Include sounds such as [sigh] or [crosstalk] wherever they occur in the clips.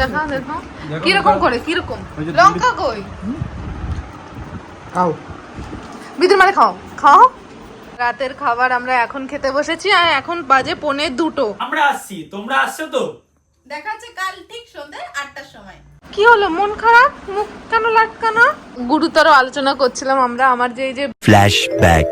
দেখা দেখো। কীরকম করে কীরকম? লঙ্কা কই? খাও। বিদ্যুৎ মানে খাও। খাও। রাতের খাবার আমরা এখন খেতে বসেছি আর এখন বাজে পৌনে দুটো। আমরা আসছি তোমরা আসছো তো? দেখা হচ্ছে কাল ঠিক সন্ধ্যে আটটার সময়। কি হলো মন খারাপ? মুখ কেন লাটকানো? গুরুতর আলোচনা করছিলাম আমরা আমার যে এই যে Flashback.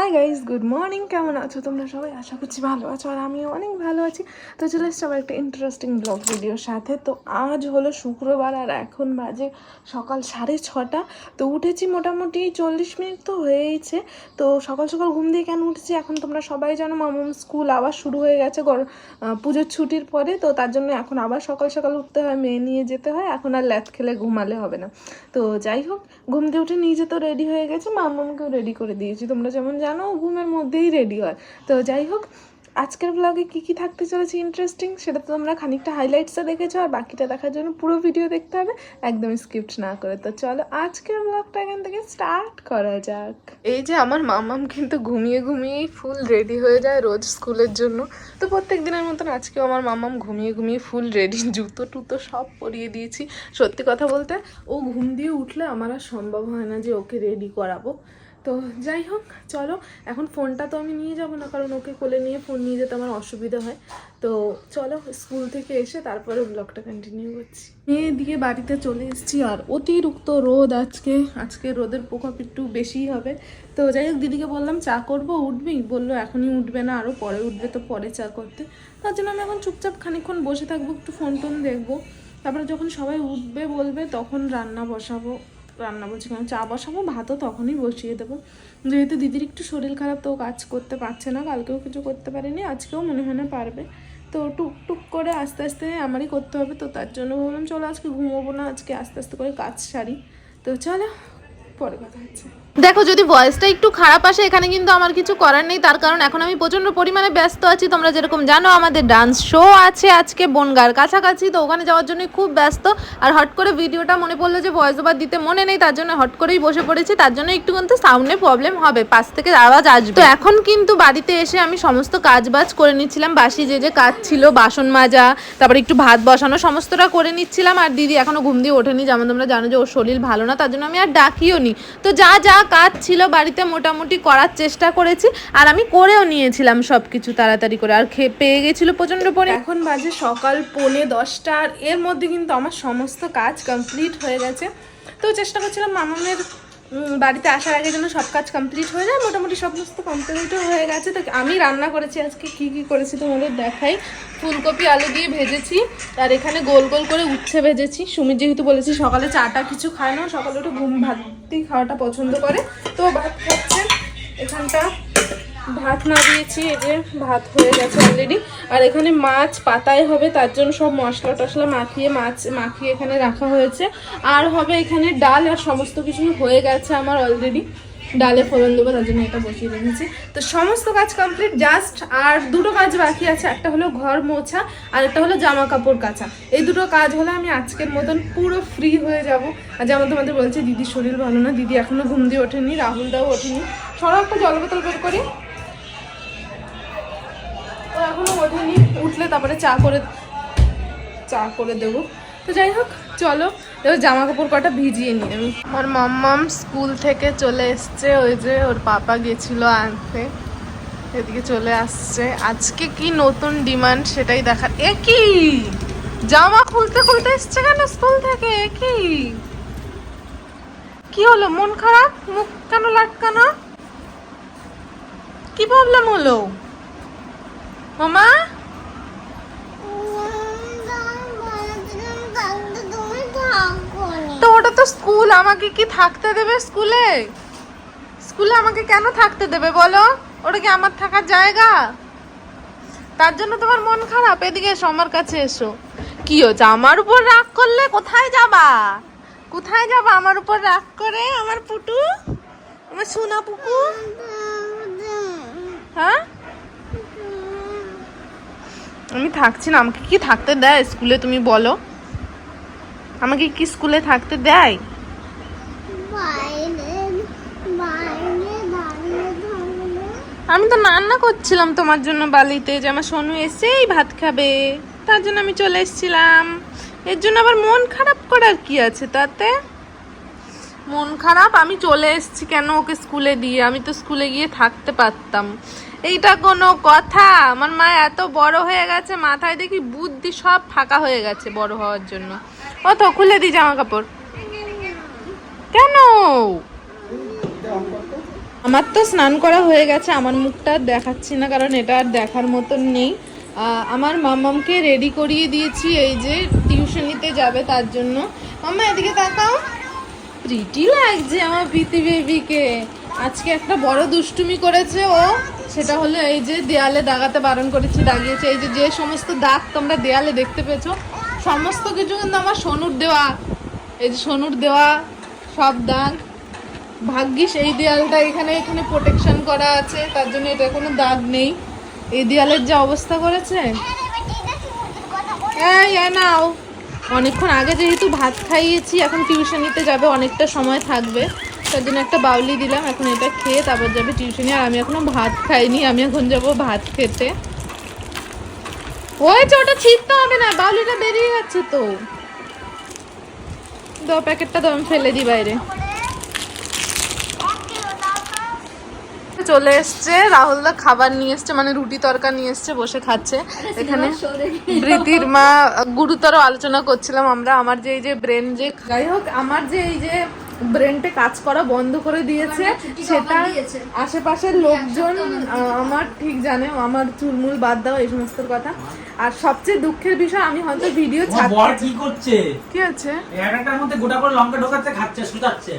Hi guys good morning কেমন আছো তোমরা সবাই? আশা করছি ভালো আছো আর আমিও অনেক ভালো আছি। তো চলে এসছি আবার একটা ইন্টারেস্টিং ব্লগ ভিডিওর সাথে। তো আজ হলো শুক্রবার আর এখন বাজে সকাল সাড়ে ছটা। তো উঠেছি মোটামুটি চল্লিশ মিনিট তো হয়েইছে। তো সকাল সকাল ঘুম দিয়ে কেন উঠেছি? এখন তোমরা সবাই জানো মামুম স্কুল আবার শুরু হয়ে গেছে পুজোর ছুটির পরে। তো তার জন্য এখন আবার সকাল সকাল উঠতে হয়, মেয়ে নিয়ে যেতে হয়। এখন আর ল্যাথ খেলে ঘুমালে হবে না। তো যাই হোক, ঘুম দিয়ে উঠে নিজে তো রেডি হয়ে গেছে। মামামকেও রেডি করে দিয়েছি। তোমরা যেমন জানো ও ঘুমের মধ্যেই রেডি হয়। তো যাই হোক, আজকের ব্লগে কী কী থাকতে চলেছে ইন্টারেস্টিং সেটা তো তোমরা খানিকটা হাইলাইটসে দেখেছ, আর বাকিটা দেখার জন্য পুরো ভিডিও দেখতে হবে, একদম স্কিপ্ট না করে। তো চলো, আজকের ব্লগটা এখান থেকে স্টার্ট করা যাক। এই যে আমার মামাম কিন্তু ঘুমিয়ে ঘুমিয়েই ফুল রেডি হয়ে যায় রোজ স্কুলের জন্য। তো প্রত্যেক দিনের মতন আজকেও আমার মামাম ঘুমিয়ে ঘুমিয়ে ফুল রেডি জুতো টুতো সব পরিয়ে দিয়েছি। সত্যি কথা বলতে, ও ঘুম দিয়ে উঠলে আমার আর সম্ভব হয় না যে ওকে রেডি করাবো। তো যাই হোক, চলো, এখন ফোনটা তো আমি নিয়ে যাব না, কারণ ওকে কোলে নিয়ে ফোন নিয়ে যেতে আমার অসুবিধা হয়। তো চলো, স্কুল থেকে এসে তারপরে ব্লগটা কন্টিনিউ করছি। নিয়ে দিয়ে বাড়িতে চলে এসেছি, আর অতিরিক্ত রোদ আজকে। আজকে রোদের প্রকোপ একটু বেশিই হবে। তো যাই হোক, দিদিকে বললাম, চা করব, উঠবি? বলল, এখনই উঠবে না আরও পরে উঠবে, তো পরে চা করতে। তার জন্য আমি এখন চুপচাপ খানিকক্ষণ বসে থাকব, একটু ফোন টোন দেখব। তারপরে যখন সবাই উঠবে, বলবে, তখন রান্না বসাবো। রান্না বলছি, কারণ চা বসাবো, ভাতও তখনই বসিয়ে দেবো। যেহেতু দিদির একটু শরীর খারাপ, তো কাজ করতে পারছে না, কালকেও কিছু করতে পারেনি, আজকেও মনে হয় না পারবে। তো টুকটুক টুক করে আস্তে আস্তে আমারই করতে হবে, তো তার জন্য বললাম চলো আজকে ঘুমোবো না, আজকে আস্তে আস্তে করে কাজ সারি। তো চলো, পরে কথা হচ্ছে। দেখো, যদি ভয়েসটা একটু খারাপ আসে, এখানে কিন্তু আমার কিছু করার নেই। তার কারণ এখন আমি প্রচণ্ড পরিমাণে ব্যস্ত আছি। তোমরা যেরকম জানো, আমাদের ডান্স শো আছে আজকে বনগার কাছাকাছি, তো ওখানে যাওয়ার জন্য খুব ব্যস্ত। আর হট করে ভিডিওটা মনে পড়ল যে ভয়েস ওভার দিতে মনে নেই, তার জন্য হট করেই বসে পড়েছি। তার জন্য একটু কিন্তু সাউন্ডে প্রবলেম হবে, পাশ থেকে আওয়াজ আসবে। তো এখন কিন্তু বাড়িতে এসে আমি সমস্ত কাজ বাজ করে নিচ্ছিলাম। বাসি যে যে কাজ ছিল, বাসন মাজা, তারপরে একটু ভাত বসানো, সমস্তটা করে নিচ্ছিলাম। আর দিদি এখনও ঘুম দিয়ে ওঠেনি। যেমন তোমরা জানো যে ওর শরীর ভালো না, তার জন্য আমি আর ডাকিও নি তো যা যা কাজ ছিল বাড়িতে মোটামুটি করার চেষ্টা করেছি আর আমি করেও নিয়েছিলাম সব কিছু তাড়াতাড়ি করে আর খেয়ে পেয়ে গেছিল প্রচণ্ড পরে এখন বাজে সকাল পৌনে দশটা আর এর মধ্যে কিন্তু আমার সমস্ত কাজ কমপ্লিট হয়ে গেছে। তো চেষ্টা করছিলাম মামামের উম, বাড়িতে আসার আগে যেন সব কাজ কমপ্লিট হয়ে যায়, মোটামুটি সমস্ত কমপ্লিট হয়ে গেছে। তো আমি রান্না করেছি আজকে, কি কি করেছি তোমাদের দেখাই। ফুলকপি, আলু দিয়ে ভেজেছি, আর এখানে গোল গোল করে উচ্ছে ভেজেছি। সুমির যেহেতু বলেছি সকালে চাটা কিছু খায় না, সকালে একটু ঘুম ভাত দিয়ে খাওয়াটা পছন্দ করে। তো ভাত খাচ্ছে এখানটা ভাত না দিয়েছি এই যে ভাত হয়ে গেছে অলরেডি আর এখানে মাছ পাতায় হবে, তার জন্য সব মশলা টশলা মাখিয়ে, মাছ মাখিয়ে এখানে রাখা হয়েছে। আর হবে এখানে ডাল, আর সমস্ত কিছু হয়ে গেছে আমার অলরেডি ডালে ফোড়ন দেবো, তার জন্য এটা বসিয়ে রেখেছি। তো সমস্ত কাজ কমপ্লিট জাস্ট আর দুটো কাজ বাকি আছে। একটা হলো ঘর মোছা, আর একটা হলো জামা কাপড় কাচা। এই দুটো কাজ হলে আমি আজকের মতন পুরো ফ্রি হয়ে যাব। আর যেমন তোমাদের বলছে, দিদির শরীর ভালো না। দিদি এখনও ঘুম দিয়ে ওঠেনি, রাহুলদাও ওঠেনি। সবাই একটা জল বোতল বের করি ও এখনও ওঠেনি উঠলে তারপরে চা করে চা করে দেবো। তো যাই হোক, চলো, এবার জামা কাপড় কটা ভিজিয়ে নিই আমি আমার মাম্মাম স্কুল থেকে চলে এসছে, ওই যে ওর পাপা গেছিল আনতে। এদিকে চলে আসছে। আজকে কি নতুন ডিমান্ড সেটাই দেখার এ কি? জামা খুলতে খুলতে এসছে কেন স্কুল থেকে? এ কি? কি হলো, মন খারাপ? মুখ কেন লাটকানো? কি প্রবলেম হলো? মামা? আমাকে কি থাকতে দেবে স্কুলে? স্কুলে আমাকে কেন থাকতে দেবে বলো? ওটা কি আমার থাকার জায়গা? তার জন্য তোমার মন খারাপ? এদিকে এসো, আমার কাছে এসো। কি হচ্ছে আমার উপর রাগ করলে কোথায় যাবা? কোথায় যাবা আমার উপর রাগ করে, আমার পুটু? আমার সোনা পুকু? হ্যাঁ? আমি থাকছি না, আমাকে কি থাকতে দেয় স্কুলে তুমি বলো? আমাকে কি স্কুলে থাকতে দেয়? আমি তো রান্না করছিলাম তোমার জন্য বালিতে, যে আমার সোনু এসেই ভাত খাবে। তার জন্য আমি চলে এসেছিলাম। এর জন্য আবার মন খারাপ করার কি আছে তাতে? মন খারাপ? আমি চলে এসেছি কেন ওকে স্কুলে দিয়ে? আমি তো স্কুলে গিয়ে থাকতে পারতাম। এইটা কোনো কথা? আমার মা এত বড় হয়ে গেছে, মাথায় দেখি বুদ্ধি সব ফাঁকা হয়ে গেছে বড় হওয়ার জন্য। ও তো খুলে দিই জামা কাপড় কেন? আমার তো স্নান করা হয়ে গেছে, আমার মুখটা দেখাচ্ছি না, কারণ এটা আর দেখার মতন নেই। আমার মামামকে রেডি করিয়ে দিয়েছি এই যে টিউশনিতে যাবে তার জন্য। মাম্মা, এদিকে তাকাও। প্রিটি লাগছে আমার প্রীতি বেবিকে আজকে একটা বড় দুষ্টুমি করেছে ও। সেটা হলো এই যে দেয়ালে দাগাতে বারণ করেছি, দাগিয়েছে। এই যে যে সমস্ত দাগ তোমরা দেয়ালে দেখতে পেয়েছ, সমস্ত কিছু কিন্তু আমার সোনুর দেওয়া। এই যে সোনুর দেওয়া সব দাগ। ভাগ্যিস এই দেয়ালটা এখানে এখানে প্রোটেকশন করা আছে, তার জন্য এটা কোনো দাগ নেই। এই দেয়ালের যা অবস্থা করেছে? এই নাও। অনেকক্ষণ আগে যেহেতু ভাত খাইয়েছি, এখন টিউশনিতে যাবে, অনেকটা সময় থাকবে। তার জন্য একটা বাউলি দিলাম, এখন এটা খেয়ে তারপর যাবে টিউশনি আর আমি এখনও ভাত খাইনি, আমি এখন যাব ভাত খেতে। ওই ওটা ছিটতে হবে না, বাউলিটা বেরিয়ে যাচ্ছে তো। দাও প্যাকেটটা দাও আমি ফেলে দিই বাইরে। চলে এসছে রাহুলদা খাবার নিয়ে এসছে মানে রুটি তরকা নিয়ে এসছে, বসে খাচ্ছে। এখানে প্রীতির মা গুরুতর আলোচনা করছিলাম আমরা, আমার যে এই যে ব্রেন যে যাই হোক, আমার যে এই যে ব্রেনটা কাজ করা বন্ধ করে দিয়েছে। সেটা আশেপাশের লোকজন আমার ঠিক জানে আমার চুলমুল বাদ দাও এই সমস্ত কথা। আর সবচেয়ে দুঃখের বিষয় আমি হয়তো ভিডিও ছাড়ছি কি করছে? কি আছে একটার মধ্যে গোটা করে লঙ্কা ঢোকাচ্ছে খাচ্ছে সুতাচ্ছে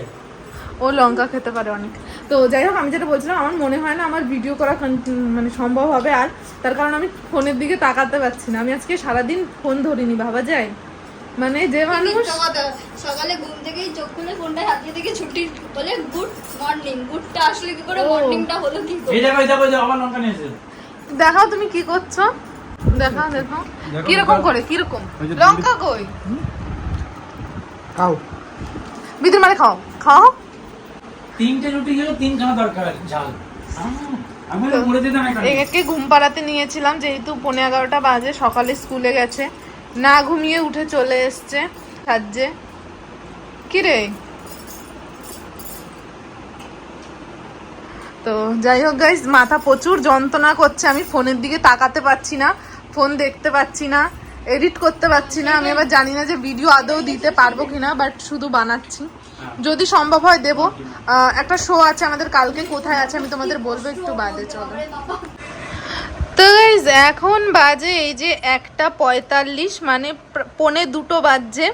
ও লঙ্কা খেতে পারে অনেক। তো যাই হোক আমি যেটা বলছিলাম আমার মনে হয় না আমার ভিডিও করা মানে সম্ভব হবে আর। তার কারণ আমি ফোনের দিকে তাকাতে পারছি না। আমি আজকে সারাদিন ফোন ধরিনি ভাবা যায়? মানে যে মানুষ সকালে ঘুম থেকেই চোখ খুলে ফোনটা হাতিয়ে থেকে ছুটি বলে গুড মর্নিং। গুডটা আসলে কি করে মর্নিংটা হলো কি করে? এই যাবে এই যাবে, আবার লঙ্কা নিয়েছে। দেখাও তুমি কি করছ। দেখাও দেখাও কীরকম করে কীরকম? লঙ্কা কই? খাও। বিদ্যুৎ মানে খাও। খাও। তিনটে রুটি গেলে তিনখানা দরকার আছে ঝাল। আমি ঘুম পাড়াতে নিয়েছিলাম যেহেতু পনেরো এগারোটা বাজে সকালে স্কুলে গেছে। না ঘুমিয়ে উঠে চলে এসছে সাজ্জে। কি রে? তো যাই হোক গাইজ মাথা প্রচুর যন্ত্রণা করছে, আমি ফোনের দিকে তাকাতে পারছি না, ফোন দেখতে পাচ্ছি না এডিট করতে পারছি না, আমি এবার জানি না যে ভিডিও আদৌ দিতে পারব কিনা বাট শুধু বানাচ্ছি। যদি সম্ভব হয় দেবো। একটা শো আছে আমাদের, কালকে কোথায় আছে আমি তোমাদের বলব একটু বাদে, চলো। গাইজ এখন বাজে এই যে একটা পঁয়তাল্লিশ মানে পৌনে দুটো বাজছে।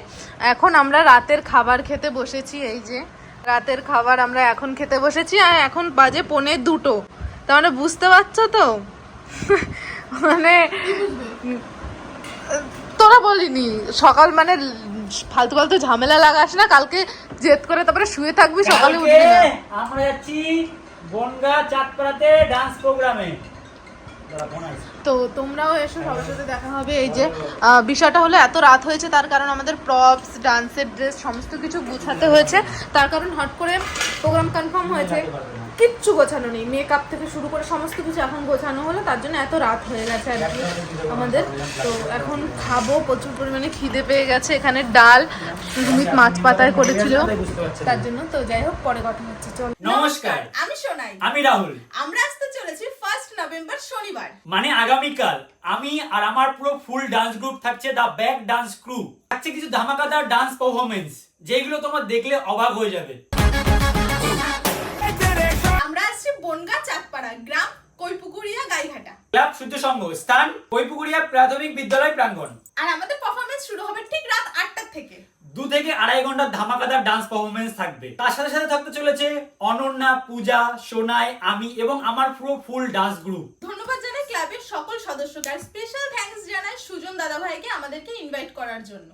এখন আমরা রাতের খাবার খেতে বসেছি এই যে। রাতের খাবার আমরা এখন খেতে বসেছি আর এখন বাজে পৌনে দুটো। তার মানে বুঝতে পারছ তো? [laughs] মানে তোরা বলিনি সকাল মানে ফালতু ফালতু ঝামেলা লাগাস না কালকে জেদ করে তারপরে শুয়ে থাকবি সকালে উঠবি না। আমরা যাচ্ছি বনগা চাঁদপাড়াতে ডান্স প্রোগ্রামে। তো তোমরাও এসো সবার সাথে দেখা হবে। এই যে বিষয়টা হলো এত রাত হয়েছে তার কারণ আমাদের প্রপস ডান্সের ড্রেস সমস্ত কিছু গোছাতে হয়েছে। তার কারণ হট করে প্রোগ্রাম কনফার্ম হয়েছে। কিচ্ছু গোছানো নেই। মেকআপ থেকে শুরু করে সমস্ত কিছু এখন গোছানো হলো তার জন্য এত রাত হয়ে গেছে আর কি আমাদের। তো এখন খাব প্রচুর পরিমাণে খিদে পেয়ে গেছে। এখানে ডাল সুমিত মাছ পাতায় করেছিল। তার জন্য তো যাই হোক পরে কথা হচ্ছে। চল। নমস্কার। আমি শোনাই আমি রাহুল। আমরা আসতে চলেছি নভেম্বর শনিবার। মানে আগামীকাল। আমি আর আমার পুরো ফুল ডান্স গ্রুপ থাকছে দা ব্যাক ডান্স ক্রু থাকছে কিছু ধামাকাদার ডান্স পারফরমেন্স যেগুলো তোমার দেখলে অবাক হয়ে যাবে। আমরা আসছি বনগা চাঁদপাড়া গ্রাম কৈপুকুরিয়া গাইঘাটা। ক্লাব শুদ্ধ সংঘ স্থান কৈপুকুরিয়া প্রাথমিক বিদ্যালয় প্রাঙ্গণ। আর আমাদের পারফরমেন্স শুরু হবে ঠিক রাত আটটার থেকে। দু থেকে আড়াই ঘণ্টা ধামাকাদার ডান্স পারফরমেন্স থাকবে। তার সাথে সাথে থাকতে চলেছে অনন্যা পূজা সোনাই আমি এবং আমার পুরো ফুল ডান্স গ্রুপ ধন্যবাদ জানাই ক্লাবের সকল সদস্যকে আর স্পেশাল থ্যাঙ্কস জানাই সুজন দাদা ভাইকে আমাদেরকে ইনভাইট করার জন্য।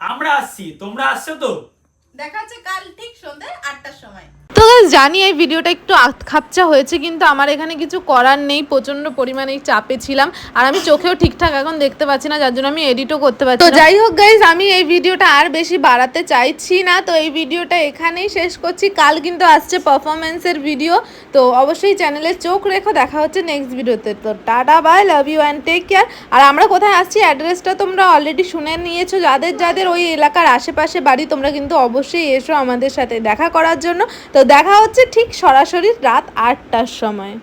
আমরা আসছি। তোমরা আসছো তো? দেখা হচ্ছে কাল ঠিক সন্ধ্যায় আটটার সময়। তো জানি এই ভিডিওটা একটু খাপচা হয়েছে কিন্তু আমার এখানে কিছু করার নেই প্রচণ্ড পরিমাণে চাপে ছিলাম। আর আমি চোখেও ঠিকঠাক এখন দেখতে পাচ্ছি না যার জন্য আমি এডিটও করতে পারছি তো যাই হোক গাইজ আমি এই ভিডিওটা আর বেশি বাড়াতে চাইছি না তো এই ভিডিওটা এখানেই শেষ করছি। কাল কিন্তু আসছে পারফরমেন্সের ভিডিও তো অবশ্যই চ্যানেলে চোখ রেখো দেখা হচ্ছে নেক্সট ভিডিওতে তো tata bye love you and take care আর আমরা কোথায় আসছি? অ্যাড্রেসটা তোমরা অলরেডি শুনে নিয়েছো। যাদের যাদের ওই এলাকার আশেপাশে বাড়ি তোমরা কিন্তু অবশ্যই এসো আমাদের সাথে দেখা করার জন্য। তো দেখা হচ্ছে ঠিক সরাসরি রাত আটটার সময়।